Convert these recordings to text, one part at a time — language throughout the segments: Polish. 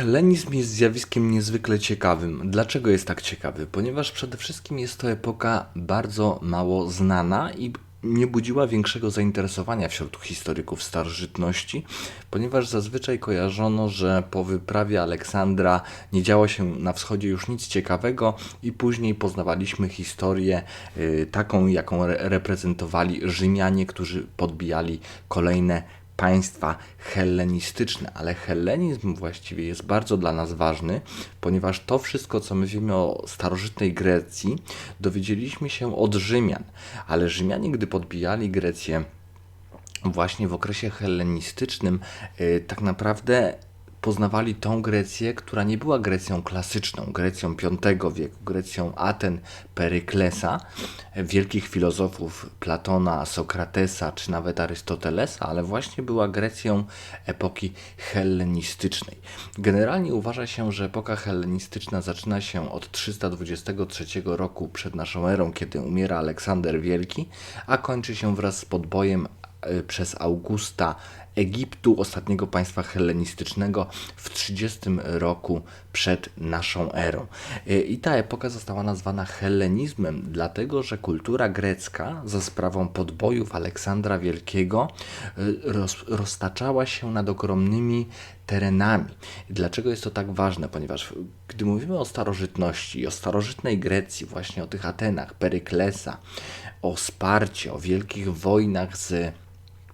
Hellenizm jest zjawiskiem niezwykle ciekawym. Dlaczego jest tak ciekawy? Ponieważ przede wszystkim jest to epoka bardzo mało znana i nie budziła większego zainteresowania wśród historyków starożytności, ponieważ zazwyczaj kojarzono, że po wyprawie Aleksandra nie działo się na wschodzie już nic ciekawego i później poznawaliśmy historię y, taką, jaką re reprezentowali Rzymianie, którzy podbijali kolejne państwa hellenistyczne, ale hellenizm właściwie jest bardzo dla nas ważny, ponieważ to wszystko, co my wiemy o starożytnej Grecji, dowiedzieliśmy się od Rzymian, ale Rzymianie, gdy podbijali Grecję właśnie w okresie hellenistycznym, yy, tak naprawdę poznawali tą Grecję, która nie była Grecją klasyczną, Grecją V wieku, Grecją Aten, Peryklesa, wielkich filozofów Platona, Sokratesa czy nawet Arystotelesa, ale właśnie była Grecją epoki hellenistycznej. Generalnie uważa się, że epoka hellenistyczna zaczyna się od 323 roku przed naszą erą, kiedy umiera Aleksander Wielki, a kończy się wraz z podbojem przez Augusta Egiptu, ostatniego państwa hellenistycznego w 30 roku przed naszą erą. I ta epoka została nazwana hellenizmem, dlatego że kultura grecka za sprawą podbojów Aleksandra Wielkiego y, roz, roztaczała się nad ogromnymi terenami. Dlaczego jest to tak ważne? Ponieważ gdy mówimy o starożytności, o starożytnej Grecji, właśnie o tych Atenach, Peryklesa, o Sparcie, o wielkich wojnach z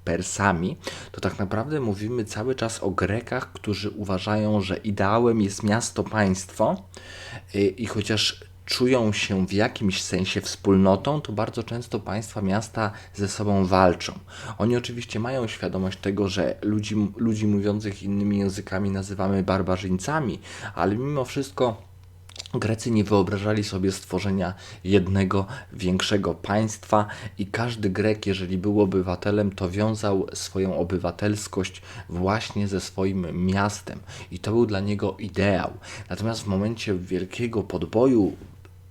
Persami, to tak naprawdę mówimy cały czas o Grekach, którzy uważają, że ideałem jest miasto-państwo y, i chociaż czują się w jakimś sensie wspólnotą, to bardzo często państwa miasta ze sobą walczą. Oni oczywiście mają świadomość tego, że ludzi, ludzi mówiących innymi językami nazywamy barbarzyńcami, ale mimo wszystko Grecy nie wyobrażali sobie stworzenia jednego większego państwa i każdy Grek, jeżeli był obywatelem, to wiązał swoją obywatelskość właśnie ze swoim miastem i to był dla niego ideał. Natomiast w momencie wielkiego podboju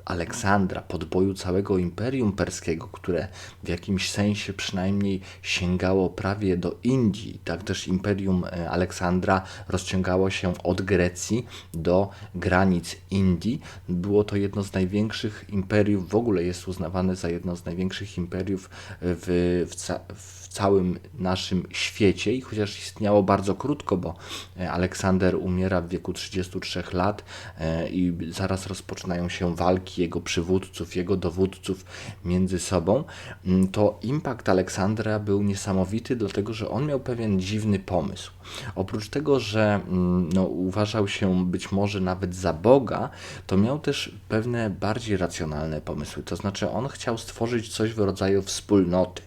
Aleksandra, podboju całego Imperium Perskiego, które w jakimś sensie przynajmniej sięgało prawie do Indii. Tak też Imperium e, Aleksandra rozciągało się od Grecji do granic Indii. Było to jedno z największych imperiów, w ogóle jest uznawane za jedno z największych imperiów w, w, w całym naszym świecie i chociaż istniało bardzo krótko, bo e, Aleksander umiera w wieku 33 lat e, i zaraz rozpoczynają się walki jego przywódców, jego dowódców między sobą, mm, to impact Aleksandra był niesamowity, dlatego że on miał pewien dziwny pomysł. Oprócz tego, że mm, no, uważał się być może nawet za Boga, to miał też pewne bardziej racjonalne pomysły. To znaczy, on chciał stworzyć coś w rodzaju wspólnoty.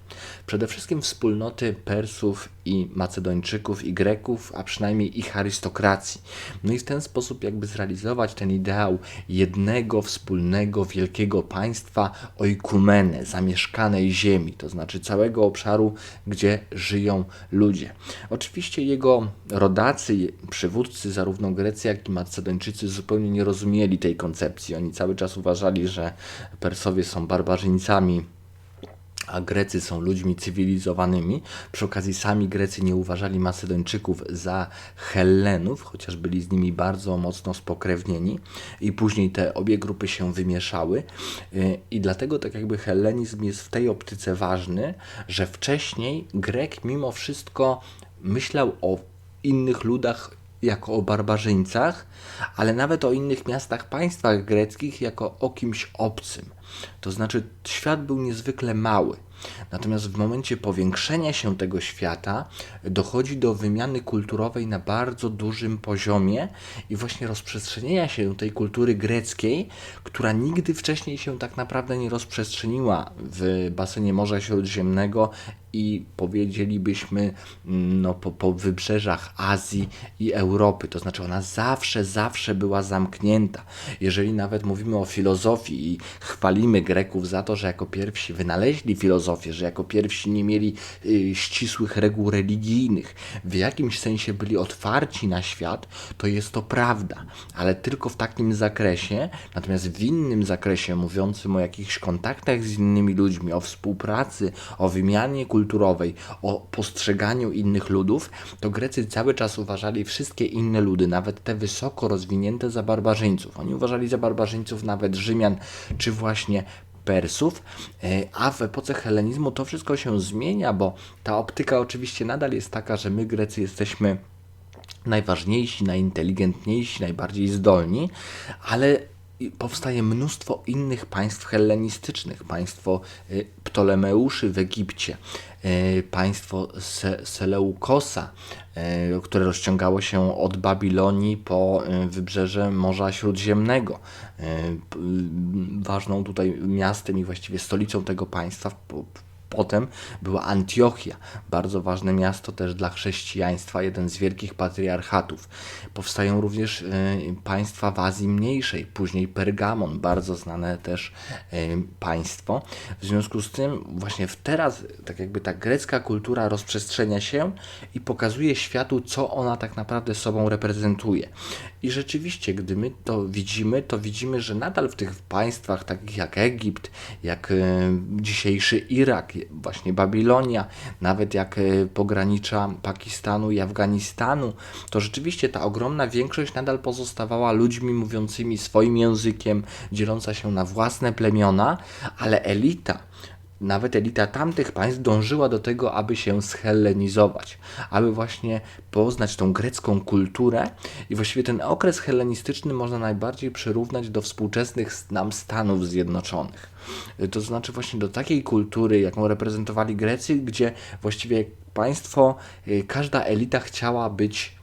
Przede wszystkim wspólnoty Persów i Macedończyków i Greków, a przynajmniej ich arystokracji. No i w ten sposób jakby zrealizować ten ideał jednego, wspólnego, wielkiego państwa oikumene, zamieszkanej ziemi, to znaczy całego obszaru, gdzie żyją ludzie. Oczywiście jego rodacy, przywódcy zarówno Grecy, jak i Macedończycy zupełnie nie rozumieli tej koncepcji. Oni cały czas uważali, że Persowie są barbarzyńcami, a Grecy są ludźmi cywilizowanymi. Przy okazji sami Grecy nie uważali Macedończyków za Hellenów, chociaż byli z nimi bardzo mocno spokrewnieni i później te obie grupy się wymieszały y, i dlatego tak jakby hellenizm jest w tej optyce ważny, że wcześniej Grek mimo wszystko myślał o innych ludach jako o barbarzyńcach, ale nawet o innych miastach, państwach greckich jako o kimś obcym. To znaczy, świat był niezwykle mały. Natomiast w momencie powiększenia się tego świata dochodzi do wymiany kulturowej na bardzo dużym poziomie i właśnie rozprzestrzenienia się tej kultury greckiej, która nigdy wcześniej się tak naprawdę nie rozprzestrzeniła w basenie Morza Śródziemnego i powiedzielibyśmy no, po, po wybrzeżach Azji i Europy. To znaczy ona zawsze, zawsze była zamknięta. Jeżeli nawet mówimy o filozofii i chwalimy Greków za to, że jako pierwsi wynaleźli filozofię, że jako pierwsi nie mieli y, ścisłych reguł religijnych, w jakimś sensie byli otwarci na świat, to jest to prawda, ale tylko w takim zakresie, natomiast w innym zakresie mówiącym o jakichś kontaktach z innymi ludźmi, o współpracy, o wymianie kulturowej, kulturowej, o postrzeganiu innych ludów, to Grecy cały czas uważali wszystkie inne ludy, nawet te wysoko rozwinięte za barbarzyńców. Oni uważali za barbarzyńców nawet Rzymian, czy właśnie Persów, e, a w epoce helenizmu to wszystko się zmienia, bo ta optyka oczywiście nadal jest taka, że my Grecy jesteśmy najważniejsi, najinteligentniejsi, najbardziej zdolni, ale powstaje mnóstwo innych państw hellenistycznych. Państwo y, Ptolemeuszy w Egipcie, y, państwo Seleukosa, y, które rozciągało się od Babilonii po wybrzeże Morza Śródziemnego. Ważną tutaj miastem i właściwie stolicą tego państwa Potem była Antiochia, bardzo ważne miasto też dla chrześcijaństwa, jeden z wielkich patriarchatów. Powstają również y, państwa w Azji Mniejszej, później Pergamon, bardzo znane też y, państwo. W związku z tym właśnie teraz tak jakby ta grecka kultura rozprzestrzenia się i pokazuje światu, co ona tak naprawdę sobą reprezentuje. I rzeczywiście, gdy my to widzimy, to widzimy, że nadal w tych państwach takich jak Egipt, jak y, dzisiejszy Irak, właśnie Babilonia, nawet jak e, pogranicza Pakistanu i Afganistanu, to rzeczywiście ta ogromna większość nadal pozostawała ludźmi mówiącymi swoim językiem, dzieląca się na własne plemiona, ale elita nawet elita tamtych państw dążyła do tego, aby się schellenizować, aby właśnie poznać tą grecką kulturę i właściwie ten okres hellenistyczny można najbardziej przyrównać do współczesnych nam Stanów Zjednoczonych. To znaczy właśnie do takiej kultury, jaką reprezentowali Grecy, gdzie właściwie państwo, y, każda elita chciała być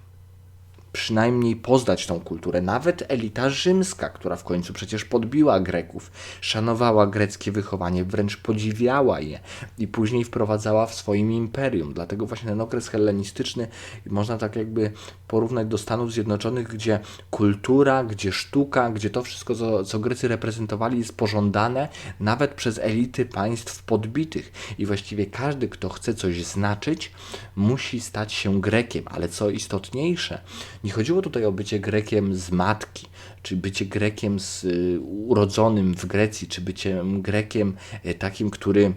przynajmniej poznać tą kulturę. Nawet elita rzymska, która w końcu przecież podbiła Greków, szanowała greckie wychowanie, wręcz podziwiała je i później wprowadzała w swoim imperium. Dlatego właśnie ten okres hellenistyczny można tak jakby porównać do Stanów Zjednoczonych, gdzie kultura, gdzie sztuka, gdzie to wszystko, co, co Grecy reprezentowali, jest pożądane nawet przez elity państw podbitych. I właściwie każdy, kto chce coś znaczyć, musi stać się Grekiem. Ale co istotniejsze, nie chodziło tutaj o bycie Grekiem z matki, czy bycie Grekiem z, y, urodzonym w Grecji, czy bycie Grekiem y, takim, który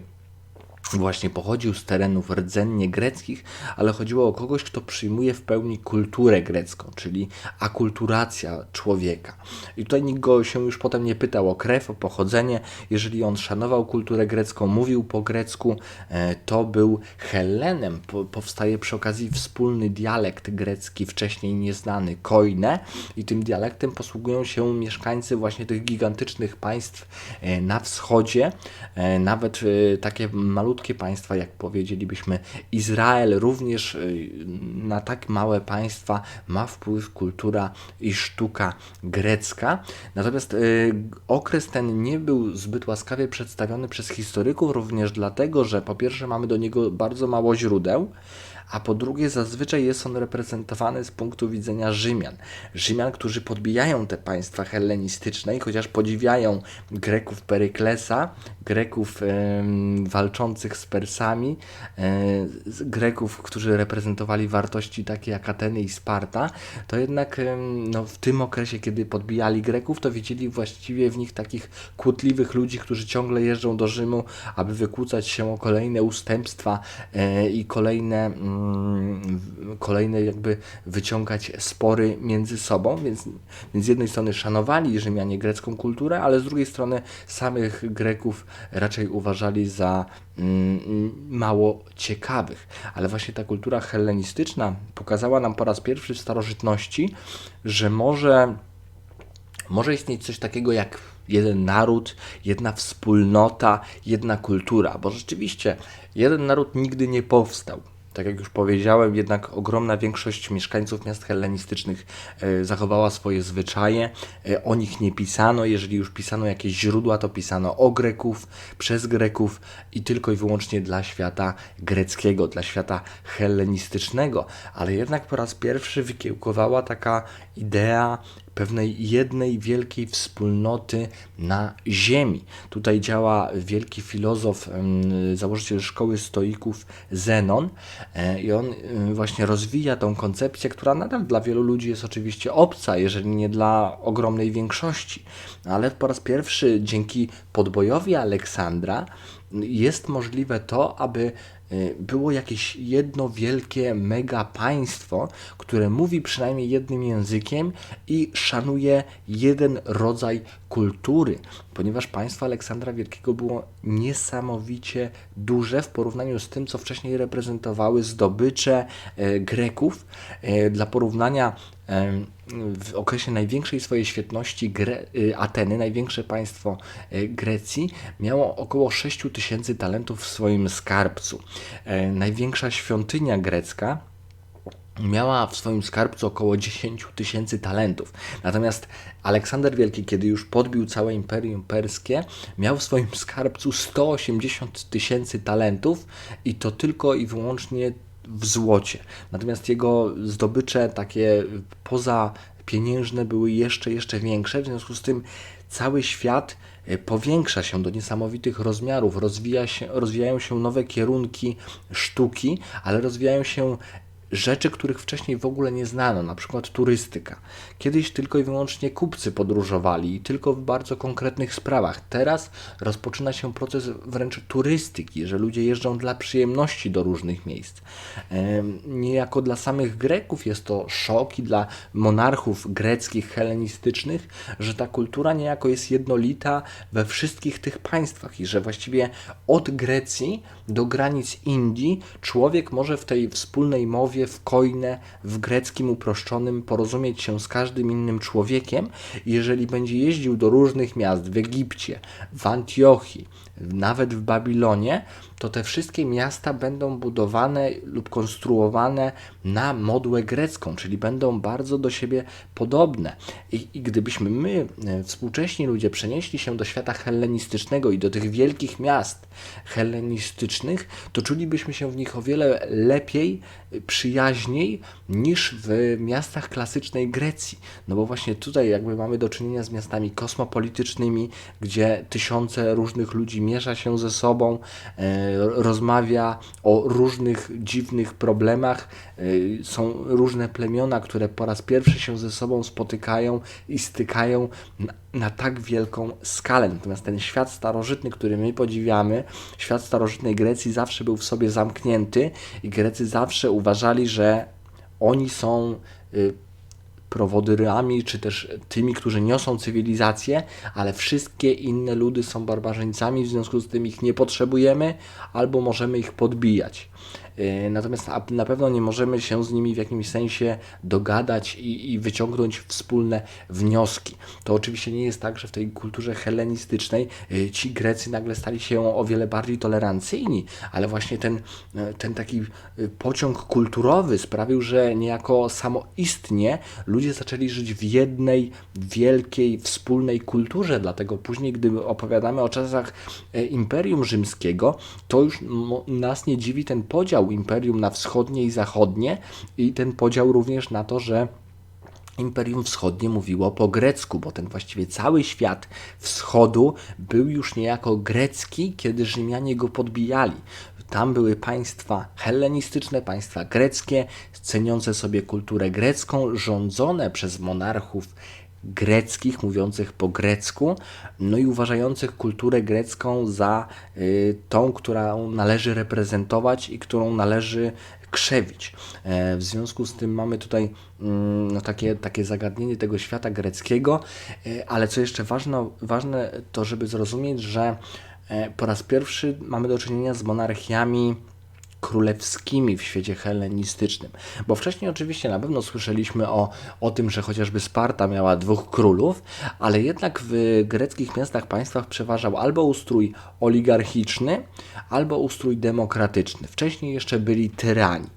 właśnie pochodził z terenów rdzennie greckich, ale chodziło o kogoś, kto przyjmuje w pełni kulturę grecką, czyli akulturacja człowieka. I tutaj nikt go się już potem nie pytał o krew, o pochodzenie. Jeżeli on szanował kulturę grecką, mówił po grecku, e, to był Hellenem. Powstaje przy okazji wspólny dialekt grecki, wcześniej nieznany, koine, i tym dialektem posługują się mieszkańcy właśnie tych gigantycznych państw e, na wschodzie, e, nawet takie malutkie malutkie państwa, jak powiedzielibyśmy Izrael, również y, na tak małe państwa ma wpływ kultura i sztuka grecka. Natomiast y, okres ten nie był zbyt łaskawie przedstawiony przez historyków, również dlatego, że po pierwsze mamy do niego bardzo mało źródeł, a po drugie zazwyczaj jest on reprezentowany z punktu widzenia Rzymian. Rzymian, którzy podbijają te państwa hellenistyczne i chociaż podziwiają Greków Peryklesa, Greków walczących z Persami, e, Greków, którzy reprezentowali wartości takie jak Ateny i Sparta, to jednak no, w tym okresie, kiedy podbijali Greków, to widzieli właściwie w nich takich kłótliwych ludzi, którzy ciągle jeżdżą do Rzymu, aby wykłócać się o kolejne ustępstwa e, i kolejne Mm, kolejne jakby wyciągać spory między sobą, więc, więc z jednej strony szanowali Rzymianie grecką kulturę, ale z drugiej strony samych Greków raczej uważali za mm, mało ciekawych. Ale właśnie ta kultura hellenistyczna pokazała nam po raz pierwszy w starożytności, że może, może istnieć coś takiego jak jeden naród, jedna wspólnota, jedna kultura, bo rzeczywiście jeden naród nigdy nie powstał. Tak jak już powiedziałem, jednak ogromna większość mieszkańców miast hellenistycznych e, zachowała swoje zwyczaje. E, o nich nie pisano. Jeżeli już pisano jakieś źródła, to pisano o Greków, przez Greków i tylko i wyłącznie dla świata greckiego, dla świata hellenistycznego. Ale jednak po raz pierwszy wykiełkowała taka idea pewnej jednej wielkiej wspólnoty na ziemi. Tutaj działa wielki filozof, założyciel szkoły stoików Zenon e, i on właśnie rozwija tą koncepcję, która nadal dla wielu ludzi jest oczywiście obca, jeżeli nie dla ogromnej większości. Ale po raz pierwszy dzięki podbojowi Aleksandra jest możliwe to, aby było jakieś jedno wielkie mega państwo, które mówi przynajmniej jednym językiem i szanuje jeden rodzaj kultury, ponieważ państwo Aleksandra Wielkiego było niesamowicie duże w porównaniu z tym, co wcześniej reprezentowały zdobycze e, Greków. E, Dla porównania w okresie największej swojej świetności Gre y, Ateny, największe państwo Grecji, miało około 6 tysięcy talentów w swoim skarbcu. E, Największa świątynia grecka miała w swoim skarbcu około 10 tysięcy talentów. Natomiast Aleksander Wielki, kiedy już podbił całe imperium perskie, miał w swoim skarbcu 180 tysięcy talentów i to tylko i wyłącznie w złocie. Natomiast jego zdobycze takie poza pieniężne były jeszcze, jeszcze większe, w związku z tym cały świat powiększa się do niesamowitych rozmiarów, rozwija się, rozwijają się nowe kierunki sztuki, ale rozwijają się rzeczy, których wcześniej w ogóle nie znano, na przykład turystyka. Kiedyś tylko i wyłącznie kupcy podróżowali i tylko w bardzo konkretnych sprawach. Teraz rozpoczyna się proces wręcz turystyki, że ludzie jeżdżą dla przyjemności do różnych miejsc. Niejako dla samych Greków jest to szok i dla monarchów greckich, helenistycznych, że ta kultura niejako jest jednolita we wszystkich tych państwach i że właściwie od Grecji do granic Indii człowiek może w tej wspólnej mowie, w kojne, w greckim uproszczonym porozumieć się z każdym innym człowiekiem. Jeżeli będzie jeździł do różnych miast w Egipcie, w Antiochii, nawet w Babilonie, to te wszystkie miasta będą budowane lub konstruowane na modłę grecką, czyli będą bardzo do siebie podobne. I, i gdybyśmy my, e, współcześni ludzie, przenieśli się do świata hellenistycznego i do tych wielkich miast hellenistycznych, to czulibyśmy się w nich o wiele lepiej, przyjaźniej niż w miastach klasycznej Grecji. No bo właśnie tutaj jakby mamy do czynienia z miastami kosmopolitycznymi, gdzie tysiące różnych ludzi miesza się ze sobą, e, rozmawia o różnych dziwnych problemach. E, Są różne plemiona, które po raz pierwszy się ze sobą spotykają i stykają na, na tak wielką skalę. Natomiast ten świat starożytny, który my podziwiamy, świat starożytnej Grecji zawsze był w sobie zamknięty i Grecy zawsze uważali, że oni są y, prowodyrami, czy też tymi, którzy niosą cywilizację, ale wszystkie inne ludy są barbarzyńcami, w związku z tym ich nie potrzebujemy, albo możemy ich podbijać. Yy, Natomiast na pewno nie możemy się z nimi w jakimś sensie dogadać i, i wyciągnąć wspólne wnioski. To oczywiście nie jest tak, że w tej kulturze hellenistycznej yy, ci Grecy nagle stali się o wiele bardziej tolerancyjni, ale właśnie ten, yy, ten taki pociąg kulturowy sprawił, że niejako samoistnie ludzie zaczęli żyć w jednej wielkiej, wspólnej kulturze. Dlatego później, gdy opowiadamy o czasach Imperium Rzymskiego, to już nas nie dziwi ten podział imperium na wschodnie i zachodnie i ten podział również na to, że Imperium Wschodnie mówiło po grecku, bo ten właściwie cały świat wschodu był już niejako grecki, kiedy Rzymianie go podbijali. Tam były państwa hellenistyczne, państwa greckie, ceniące sobie kulturę grecką, rządzone przez monarchów greckich, mówiących po grecku, no i uważających kulturę grecką za y, tą, którą należy reprezentować i którą należy krzewić. E, W związku z tym mamy tutaj mm, no, takie, takie zagadnienie tego świata greckiego, e, ale co jeszcze ważne, ważne to, żeby zrozumieć, że e, po raz pierwszy mamy do czynienia z monarchiami królewskimi w świecie hellenistycznym. Bo wcześniej oczywiście na pewno słyszeliśmy o, o tym, że chociażby Sparta miała dwóch królów, ale jednak w greckich miastach, państwach przeważał albo ustrój oligarchiczny, albo ustrój demokratyczny. Wcześniej jeszcze byli tyrani,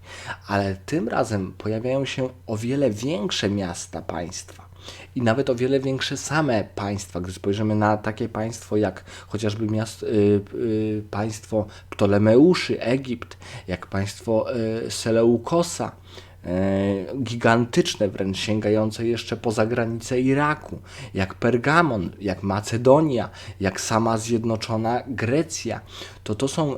ale tym razem pojawiają się o wiele większe miasta państwa i nawet o wiele większe same państwa. Gdy spojrzymy na takie państwo jak chociażby y, y, państwo Ptolemeuszy, Egipt, jak państwo y, Seleukosa, y, gigantyczne wręcz, sięgające jeszcze poza granice Iraku, jak Pergamon, jak Macedonia, jak sama zjednoczona Grecja, to to są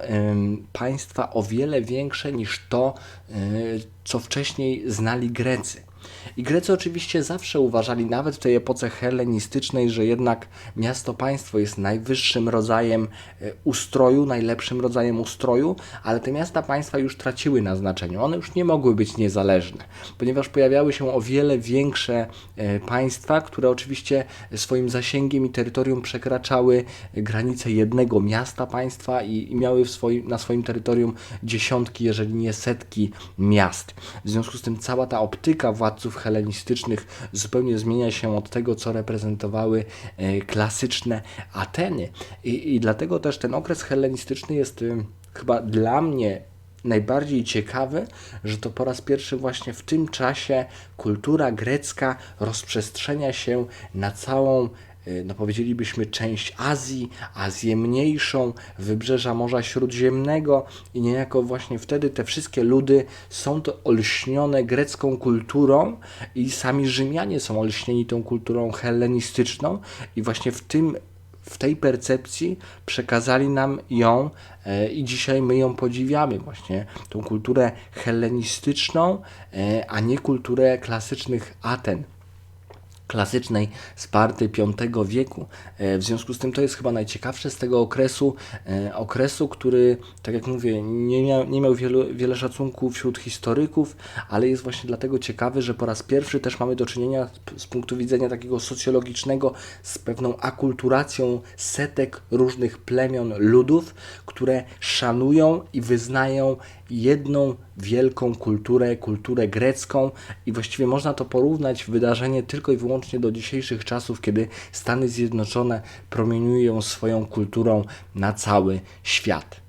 państwa o wiele większe niż to, y, co wcześniej znali Grecy. I Grecy oczywiście zawsze uważali, nawet w tej epoce hellenistycznej, że jednak miasto-państwo jest najwyższym rodzajem e, ustroju, najlepszym rodzajem ustroju, ale te miasta-państwa już traciły na znaczeniu. One już nie mogły być niezależne, ponieważ pojawiały się o wiele większe e, państwa, które oczywiście swoim zasięgiem i terytorium przekraczały granice jednego miasta-państwa i, i miały swoim, na swoim terytorium dziesiątki, jeżeli nie setki miast. W związku z tym cała ta optyka władców hellenistycznych zupełnie zmienia się od tego, co reprezentowały e, klasyczne Ateny. I, I dlatego też ten okres hellenistyczny jest y, chyba dla mnie najbardziej ciekawy, że to po raz pierwszy właśnie w tym czasie kultura grecka rozprzestrzenia się na całą no powiedzielibyśmy część Azji, Azję mniejszą, wybrzeża Morza Śródziemnego i niejako właśnie wtedy te wszystkie ludy są to olśnione grecką kulturą i sami Rzymianie są olśnieni tą kulturą hellenistyczną i właśnie w tym w tej percepcji przekazali nam ją e, i dzisiaj my ją podziwiamy właśnie, tą kulturę hellenistyczną, e, a nie kulturę klasycznych Aten klasycznej Sparty V wieku. E, W związku z tym to jest chyba najciekawsze z tego okresu, e, okresu, który, tak jak mówię, nie miał, nie miał wielu, wiele szacunku wśród historyków, ale jest właśnie dlatego ciekawy, że po raz pierwszy też mamy do czynienia z- z punktu widzenia takiego socjologicznego z pewną akulturacją setek różnych plemion, ludów, które szanują i wyznają jedną wielką kulturę, kulturę grecką i właściwie można to porównać wydarzenie tylko i wyłącznie do dzisiejszych czasów, kiedy Stany Zjednoczone promieniują swoją kulturą na cały świat.